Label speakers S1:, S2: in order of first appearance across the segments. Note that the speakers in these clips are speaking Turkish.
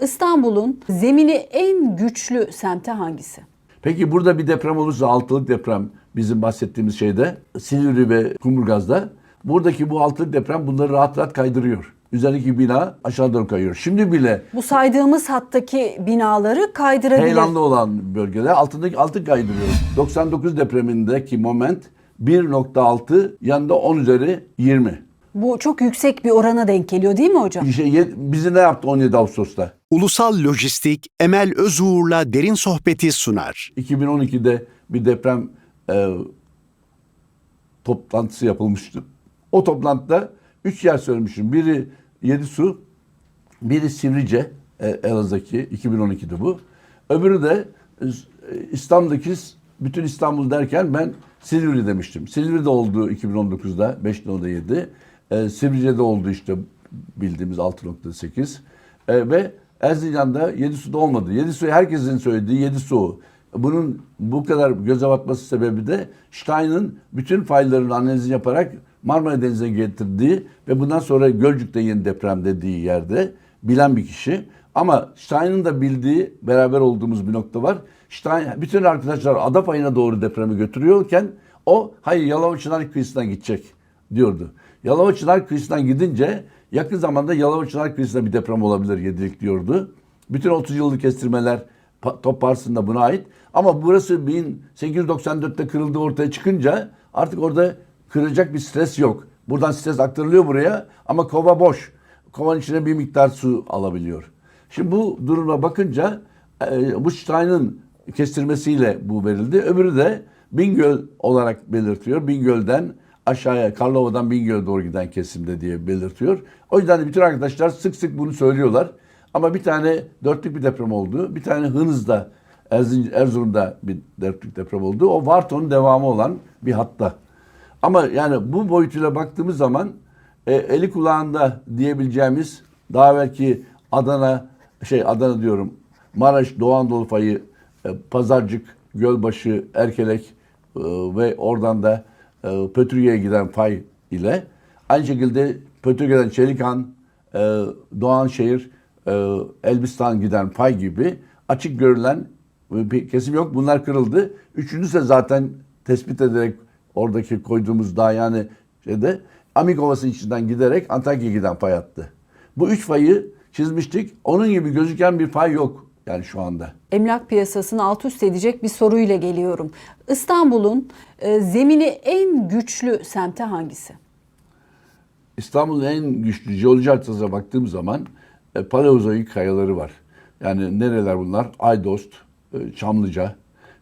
S1: İstanbul'un zemini en güçlü semti hangisi?
S2: Peki burada bir deprem olursa altılık deprem bizim bahsettiğimiz şeyde Silivri ve Kumburgaz'da buradaki bu altılık deprem bunları rahat rahat kaydırıyor. Üzerindeki bina aşağı doğru kayıyor. Şimdi bile
S1: Bu saydığımız hattaki binaları kaydırabilir.
S2: heyelanlı olan bölgeler altındaki altı kaydırıyor. 99 depremindeki moment 1.6 yanında 10 üzeri 20.
S1: Bu çok yüksek bir orana denk geliyor değil mi hocam?
S2: Şey, ye- bizi ne yaptı 17 Ağustos'ta?
S3: Ulusal Lojistik Emel Özuğur'la derin sohbeti sunar.
S2: 2012'de bir deprem e, toplantısı yapılmıştı. O toplantıda üç yer söylemişim. Biri Yedisu, biri Sivrice, e, Elazığ'daki 2012'de bu. Öbürü de e, İstanbul'daki bütün İstanbul derken ben Silivri demiştim. Silivri'de oldu 2019'da 5.7. E, Sivrice'de oldu işte bildiğimiz 6.8. E, ve Erzincan'da Yedisu'da olmadı. Yedisu herkesin söylediği Yedisu. Bunun bu kadar göze batması sebebi de Stein'ın bütün fayların analizini yaparak Marmara Denizi'ne getirdiği ve bundan sonra Gölcük'te yeni deprem dediği yerde bilen bir kişi. Ama Stein'ın da bildiği beraber olduğumuz bir nokta var. Stein bütün arkadaşlar ada payına doğru depremi götürüyorken o hayır Yalova Çınar kıyısından gidecek diyordu. Yalova Çınar kıyısından gidince yakın zamanda Yalova Çınar kıyısında bir deprem olabilir yedilik diyordu. Bütün 30 yıllık kestirmeler Top Parsı'nda buna ait. Ama burası 1894'te kırıldığı ortaya çıkınca artık orada kıracak bir stres yok. Buradan stres aktarılıyor buraya ama kova boş. Kovanın içine bir miktar su alabiliyor. Şimdi bu duruma bakınca e, bu Stein'ın kestirmesiyle bu verildi. Öbürü de Bingöl olarak belirtiyor. Bingöl'den aşağıya Karlova'dan Bingöl'e doğru giden kesimde diye belirtiyor. O yüzden de bütün arkadaşlar sık sık bunu söylüyorlar. Ama bir tane dörtlük bir deprem oldu. Bir tane Hınız'da, Erzurum'da bir dörtlük deprem oldu. O Varton'un devamı olan bir hatta. Ama yani bu boyutuyla baktığımız zaman e, eli kulağında diyebileceğimiz daha belki Adana, şey Adana diyorum, Maraş, Doğu Anadolu fayı, e, Pazarcık, Gölbaşı, Erkelek e, ve oradan da e, Pötürge'ye giden fay ile aynı şekilde Pötürge'den Çelikan, e, Doğanşehir, e, Elbistan giden fay gibi açık görülen bir kesim yok. Bunlar kırıldı. Üçüncüsü de zaten tespit ederek oradaki koyduğumuz dağ yani şeyde Amik içinden giderek Antakya'ya giden fay attı. Bu üç fayı çizmiştik. Onun gibi gözüken bir fay yok yani şu anda.
S1: Emlak piyasasını alt üst edecek bir soruyla geliyorum. İstanbul'un e, zemini en güçlü semti hangisi?
S2: İstanbul'un en güçlü jeoloji haritasına baktığım zaman e, Paleozoik kayaları var. Yani nereler bunlar? Aydost, e, Çamlıca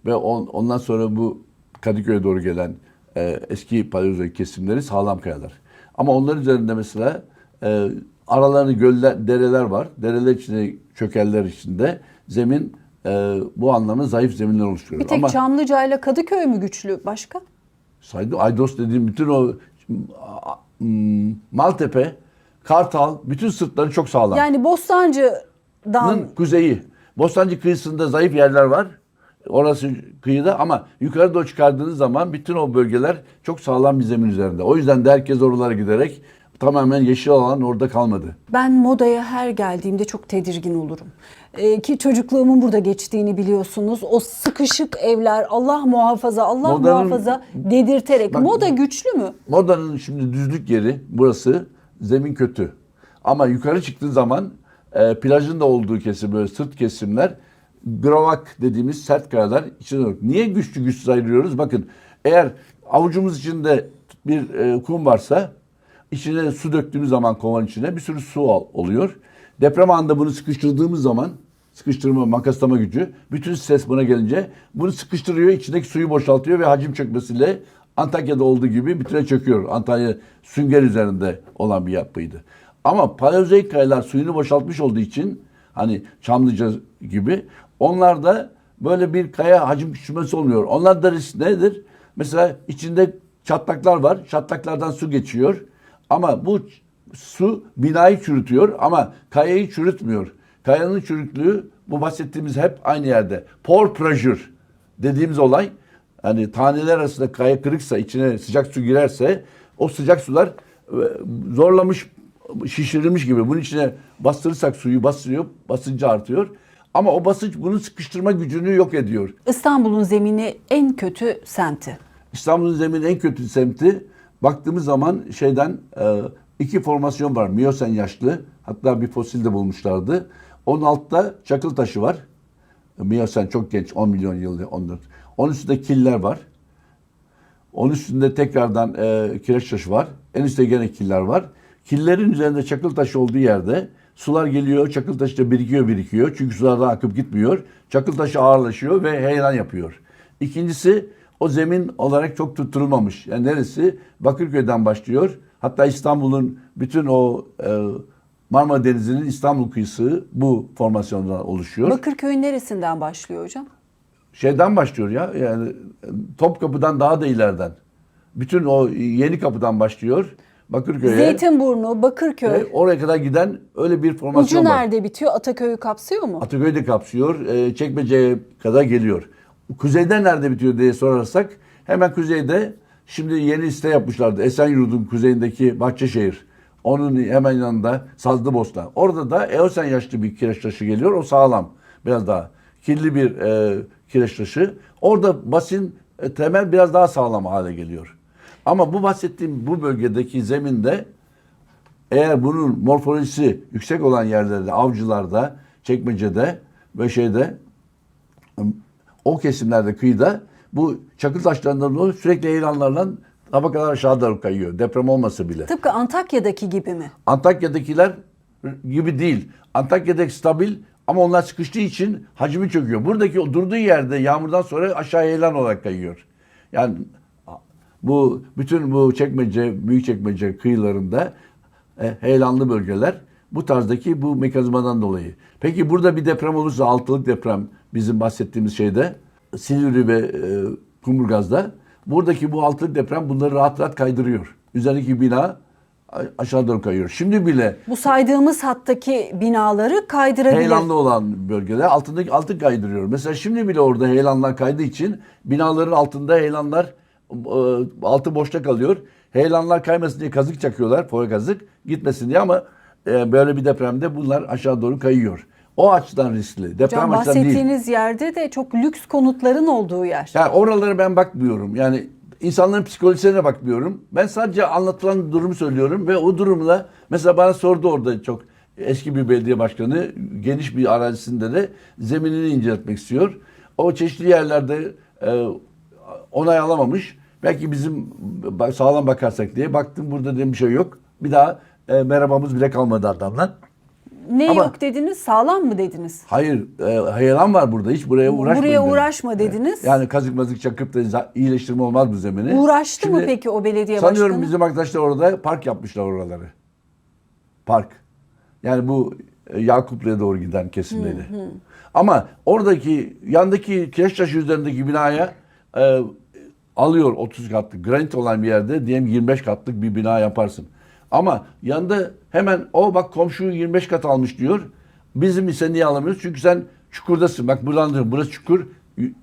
S2: ve on, ondan sonra bu Kadıköy'e doğru gelen e, eski Paleozoik kesimleri sağlam kayalar. Ama onların üzerinde mesela e, aralarında göller, dereler var. Dereler içinde, çökeller içinde zemin e, bu anlamda zayıf zeminler oluşturuyor.
S1: Bir tek
S2: Ama
S1: Çamlıca ile Kadıköy mü güçlü başka?
S2: saydı Aydos dediğim bütün o hmm, Maltepe, Kartal bütün sırtları çok sağlam.
S1: Yani Bostancı'dan
S2: kuzeyi. Bostancı kıyısında zayıf yerler var. Orası kıyıda ama yukarı doğru çıkardığınız zaman bütün o bölgeler çok sağlam bir zemin üzerinde. O yüzden de herkes oralara giderek tamamen yeşil alan orada kalmadı.
S1: ben modaya her geldiğimde çok tedirgin olurum. E, ki çocukluğumun burada geçtiğini biliyorsunuz. O sıkışık evler Allah muhafaza Allah
S2: Modanın-
S1: muhafaza dedirterek.
S2: Bak-
S1: Moda güçlü mü?
S2: Modanın şimdi düzlük yeri burası zemin kötü. Ama yukarı çıktığı zaman e, plajın da olduğu kesim böyle sırt kesimler gravak dediğimiz sert kayalar içine doğru. Niye güçlü güçsüz ayırıyoruz? Bakın eğer avucumuz içinde bir e, kum varsa içine su döktüğümüz zaman kovanın içine bir sürü su ol- oluyor. Deprem anında bunu sıkıştırdığımız zaman sıkıştırma, makaslama gücü bütün stres buna gelince bunu sıkıştırıyor, içindeki suyu boşaltıyor ve hacim çökmesiyle Antakya'da olduğu gibi bütüne çöküyor. Antalya sünger üzerinde olan bir yapıydı. Ama paleozoik kayalar suyunu boşaltmış olduğu için hani Çamlıca gibi onlar da böyle bir kaya hacim küçülmesi olmuyor. Onlar da risk nedir? Mesela içinde çatlaklar var. Çatlaklardan su geçiyor. Ama bu su binayı çürütüyor ama kayayı çürütmüyor. Kayanın çürüklüğü bu bahsettiğimiz hep aynı yerde. Pore pressure dediğimiz olay hani taneler arasında kaya kırıksa içine sıcak su girerse o sıcak sular e, zorlamış şişirilmiş gibi. Bunun içine bastırırsak suyu bastırıyor, basıncı artıyor. Ama o basınç bunun sıkıştırma gücünü yok ediyor.
S1: İstanbul'un zemini en kötü semti.
S2: İstanbul'un zemini en kötü semti. Baktığımız zaman şeyden e, iki formasyon var. Miyosen yaşlı. Hatta bir fosil de bulmuşlardı. Onun altta çakıl taşı var. Miyosen çok genç. 10 milyon yılda 14. Onun üstünde killer var. Onun üstünde tekrardan e, kireç taşı var. En üstte gene killer var. Killerin üzerinde çakıl taşı olduğu yerde sular geliyor, çakıl taşı da birikiyor birikiyor. Çünkü sulardan akıp gitmiyor. Çakıl taşı ağırlaşıyor ve heyelan yapıyor. İkincisi o zemin olarak çok tutturulmamış. Yani neresi? Bakırköy'den başlıyor. Hatta İstanbul'un bütün o e, Marmara Denizi'nin İstanbul kıyısı bu formasyondan oluşuyor
S1: Bakırköy'ün neresinden başlıyor hocam?
S2: şeyden başlıyor ya. Yani Topkapı'dan daha da ileriden. Bütün o yeni kapıdan başlıyor. Bakırköy'e.
S1: Zeytinburnu, Bakırköy.
S2: ve oraya kadar giden öyle bir formasyon
S1: Ucu
S2: var.
S1: nerede bitiyor? Ataköy'ü kapsıyor mu?
S2: Ataköy'ü de kapsıyor. E, Çekmece'ye kadar geliyor. Kuzeyden nerede bitiyor diye sorarsak hemen kuzeyde şimdi yeni liste yapmışlardı. Esenyurt'un kuzeyindeki Bahçeşehir. Onun hemen yanında Sazlıbosna. Orada da Eosen yaşlı bir kireç taşı geliyor. O sağlam. Biraz daha kirli bir e, kireç taşı. Orada basin e, temel biraz daha sağlam hale geliyor. Ama bu bahsettiğim bu bölgedeki zeminde eğer bunun morfolojisi yüksek olan yerlerde, avcılarda, çekmecede ve şeyde o kesimlerde kıyıda bu çakıl taşlarından dolayı sürekli heyelanlarla tabakalar aşağı doğru kayıyor. Deprem olmasa bile.
S1: Tıpkı Antakya'daki gibi mi?
S2: Antakya'dakiler gibi değil. Antakya'daki stabil ama onlar sıkıştığı için hacmi çöküyor. Buradaki o durduğu yerde yağmurdan sonra aşağı heyelan olarak kayıyor. Yani bu bütün bu çekmece, büyük çekmece kıyılarında e, heyelanlı bölgeler bu tarzdaki bu mekanizmadan dolayı. Peki burada bir deprem olursa altılık deprem bizim bahsettiğimiz şeyde Silivri ve e, Kumburgaz'da buradaki bu altılık deprem bunları rahat rahat kaydırıyor. Üzerindeki bina aşağı doğru kayıyor. Şimdi bile
S1: Bu saydığımız hattaki binaları kaydırabilir.
S2: heyelanlı olan bölgeler altındaki altı kaydırıyor. Mesela şimdi bile orada heyelanlar kaydığı için binaların altında heyelanlar e, altı boşta kalıyor. Heyelanlar kaymasın diye kazık çakıyorlar, foya kazık gitmesin diye ama e, böyle bir depremde bunlar aşağı doğru kayıyor. O açıdan riskli. Deprem
S1: Hocam
S2: açıdan değil.
S1: bahsettiğiniz yerde de çok lüks konutların olduğu yer.
S2: Yani oralara ben bakmıyorum. Yani insanların psikolojisine bakmıyorum. Ben sadece anlatılan durumu söylüyorum ve o durumla mesela bana sordu orada çok eski bir belediye başkanı geniş bir arazisinde de zeminini inceletmek istiyor. O çeşitli yerlerde e, onay alamamış. Belki bizim sağlam bakarsak diye baktım burada dedim bir şey yok. Bir daha e, merhabamız bile kalmadı adamla.
S1: Ne
S2: Ama-
S1: yok dediniz? Sağlam mı dediniz?
S2: Hayır, e, heyelan var burada. Hiç buraya uğraşmayın.
S1: Buraya uğraşma dediniz.
S2: Yani kazık mazık çakıp da za- iyileştirme olmaz bu zemini.
S1: Uğraştı mı
S2: Şimdi
S1: peki o belediye
S2: Sanıyorum
S1: başkanı?
S2: bizim arkadaşlar orada park yapmışlar oraları. Park. Yani bu e, Yakuplu'ya doğru giden kesimleri. Ama oradaki yandaki kireç taşı üzerindeki binaya e, alıyor 30 katlık granit olan bir yerde diyelim 25 katlık bir bina yaparsın. Ama yanında hemen o bak komşu 25 kat almış diyor. Bizim ise niye alamıyoruz? Çünkü sen çukurdasın. Bak buradan diyorum burası çukur.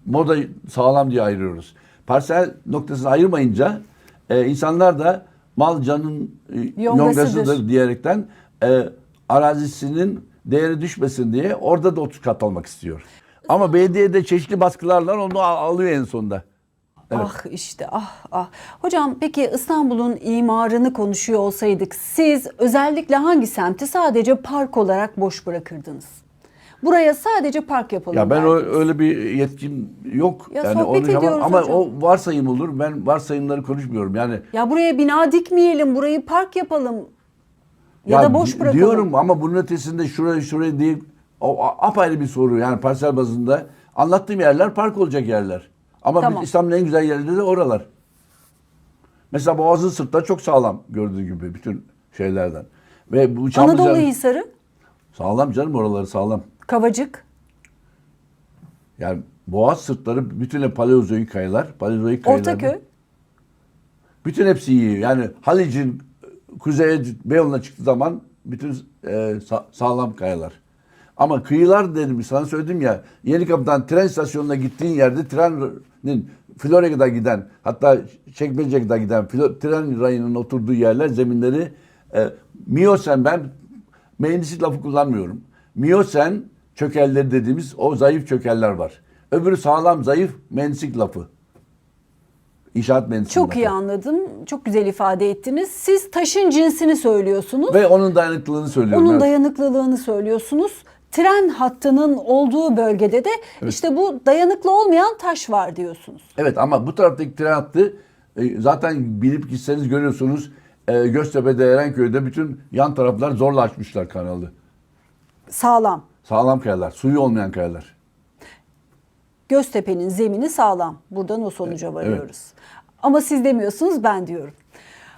S2: Moda sağlam diye ayırıyoruz. Parsel noktasını ayırmayınca e, insanlar da mal canın e,
S1: Yongasıdır.
S2: diyerekten e, arazisinin değeri düşmesin diye orada da 30 kat almak istiyor. Ama belediye de çeşitli baskılarla onu al- alıyor en sonunda. Evet.
S1: Ah işte ah ah. Hocam peki İstanbul'un imarını konuşuyor olsaydık siz özellikle hangi semti sadece park olarak boş bırakırdınız? Buraya sadece park yapalım
S2: Ya ben o, öyle bir yetkim yok.
S1: Ya
S2: yani
S1: sohbet
S2: onu
S1: ediyoruz
S2: ama
S1: hocam.
S2: o varsayım olur. Ben varsayımları konuşmuyorum. Yani
S1: Ya buraya bina dikmeyelim, burayı park yapalım. Ya, da boş bırakalım.
S2: Diyorum ama bunun ötesinde şuraya şuraya değil. O apayrı bir soru. Yani parsel bazında anlattığım yerler park olacak yerler. Ama
S1: Tamam.
S2: biz İstanbul'un en güzel yerleri de oralar. Mesela Boğaz'ın sırtları çok sağlam gördüğü gibi bütün şeylerden. Ve bu Çamlıca
S1: Anadolu Hisarı,
S2: sağlam canım oraları sağlam.
S1: Kavacık.
S2: Yani Boğaz sırtları bütün hep paleozoik kayalar. Paleozoik kayalar.
S1: Ortaköy.
S2: Bütün hepsi iyi. Yani Halic'in kuzeye Beyoğlu'na çıktığı zaman bütün e, sa- sağlam kayalar. Ama kıyılar dedim sana söyledim ya Yeni Kapı'dan tren istasyonuna gittiğin yerde trenin Florya'ya kadar giden hatta Çekmece'ye kadar giden tren rayının oturduğu yerler zeminleri E, miyosen ben mühendislik lafı kullanmıyorum. Miyosen çökelleri dediğimiz o zayıf çökeller var. Öbürü sağlam zayıf mühendislik lafı. İnşaat mühendisliği
S1: Çok iyi anladım. Çok güzel ifade ettiniz. Siz taşın cinsini söylüyorsunuz.
S2: Ve onun dayanıklılığını söylüyorum.
S1: Onun
S2: evet.
S1: dayanıklılığını söylüyorsunuz. Tren hattının olduğu bölgede de işte bu dayanıklı olmayan taş var diyorsunuz.
S2: Evet ama bu taraftaki tren hattı e, zaten bilip gitseniz görüyorsunuz e, Göztepe'de Erenköy'de bütün yan taraflar zorla açmışlar kanalı.
S1: Sağlam.
S2: Sağlam kayalar, suyu olmayan kayalar.
S1: Göztepe'nin zemini sağlam. Buradan o sonuca varıyoruz. Ama siz demiyorsunuz ben diyorum.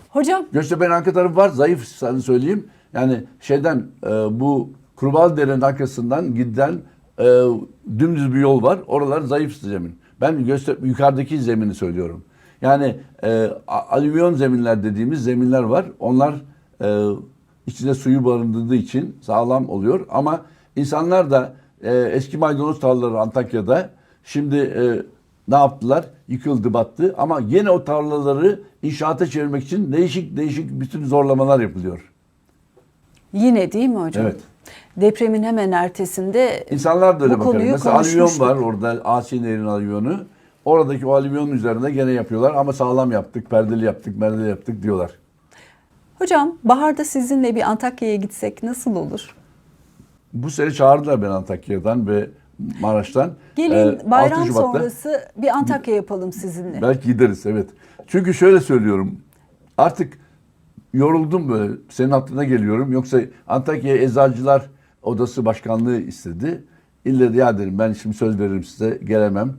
S1: Hocam
S2: Göztepe'nin arka tarafı var, zayıf sana söyleyeyim. Yani şeyden e, bu Kurbağalıdere'nin arkasından giden e, dümdüz bir yol var. Oralar zayıf zemin. Ben Göztepe yukarıdaki zemini söylüyorum. Yani e, alüvyon zeminler dediğimiz zeminler var. Onlar e, içinde suyu barındırdığı için sağlam oluyor. Ama insanlar da e, eski maydanoz tarlaları Antakya'da şimdi e, ne yaptılar? Yıkıldı, battı. Ama yine o tarlaları inşaata çevirmek için değişik değişik bütün zorlamalar yapılıyor.
S1: Yine değil mi hocam?
S2: Evet.
S1: Depremin hemen ertesinde
S2: İnsanlar da öyle bakar. Mesela alüvyon var orada Asi Nehri'nin alüvyonu. Oradaki o alüvyonun üzerinde gene yapıyorlar ama sağlam yaptık, perdeli yaptık, merdeli yaptık diyorlar.
S1: Hocam baharda sizinle bir Antakya'ya gitsek nasıl olur?
S2: Bu sene çağırdılar beni Antakya'dan ve Maraş'tan.
S1: Gelin
S2: 6
S1: bayram sonrası bir Antakya yapalım sizinle.
S2: Belki gideriz evet. Çünkü şöyle söylüyorum. Artık yoruldum böyle. Senin hattına geliyorum. Yoksa Antakya Eczacılar Odası Başkanlığı istedi. İlle de ya dedim ben şimdi söz veririm size gelemem.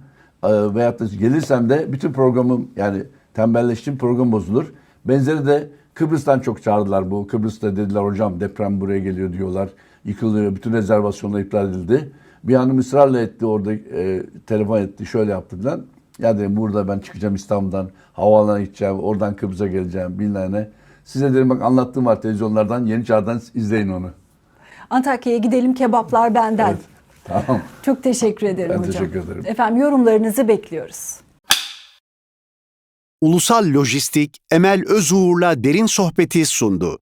S2: Ee, veyahut da gelirsem de bütün programım yani tembelleştim program bozulur. Benzeri de Kıbrıs'tan çok çağırdılar bu. Kıbrıs'ta dediler hocam deprem buraya geliyor diyorlar. Yıkılıyor. Bütün rezervasyonlar iptal edildi. Bir hanım ısrarla etti orada e, telefon etti şöyle yaptı falan. Ya dedim burada ben çıkacağım İstanbul'dan havaalanına gideceğim. Oradan Kıbrıs'a geleceğim bilmem ne. Size dedim bak anlattığım var televizyonlardan Yeni Çağ'dan izleyin onu.
S1: Antakya'ya gidelim kebaplar benden.
S2: Evet. Tamam.
S1: Çok teşekkür ederim
S2: Ben
S1: hocam.
S2: teşekkür ederim.
S1: Efendim yorumlarınızı bekliyoruz.
S3: Ulusal Lojistik Emel Özuğur'la derin sohbeti sundu.